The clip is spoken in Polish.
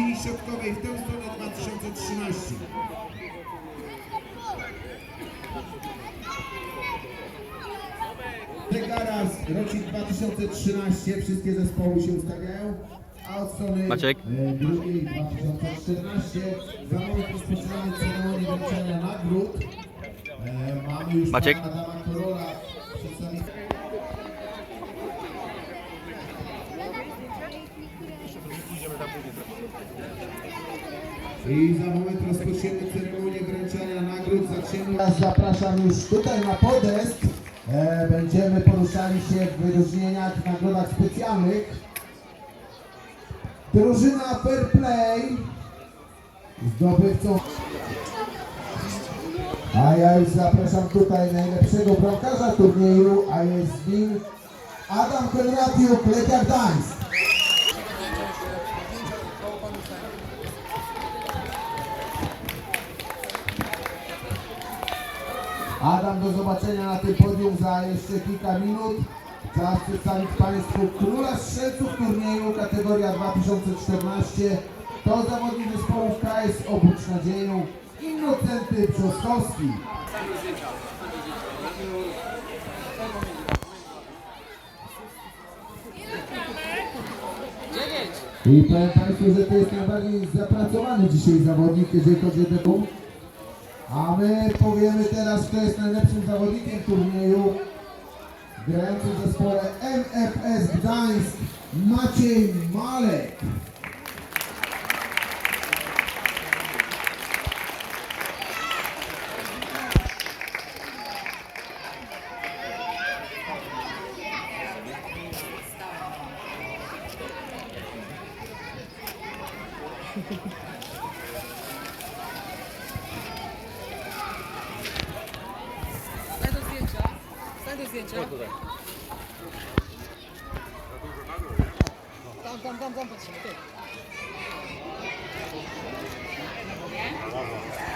linii środkowej w tę stronę 2013. Degaras, rocznik 2013, wszystkie zespoły się ustawiają, a od strony Maciek. e, drugiej 2014 za moment rozpoczynamy ceremonię wręczenia nagród. E, mamy już Maciek. pana Adama Korola, przedstawiciela I za moment rozpoczniemy ceremonię wręczania nagród. Zaczniemy. Teraz zapraszam już tutaj na podest. E, będziemy poruszali się w wyróżnieniach, w nagrodach specjalnych. Drużyna Fair Play zdobywcą. A ja już zapraszam tutaj najlepszego bramkarza turnieju, a jest nim Adam Konratiuk, Legia Gdańsk. Adam, do zobaczenia na tym podium za jeszcze kilka minut. Czas przedstawić Państwu króla strzelców turnieju kategoria 2014. To zawodnik zespołów KS Obudź Nadzieją Innocenty Brzostkowski. I powiem Państwu, że to jest najbardziej zapracowany dzisiaj zawodnik, jeżeli chodzi o deku. A my powiemy teraz, kto jest najlepszym zawodnikiem turnieju. Grający w zespole MFS Gdańsk Maciej Malek. Stań 这边这边走。走走不起来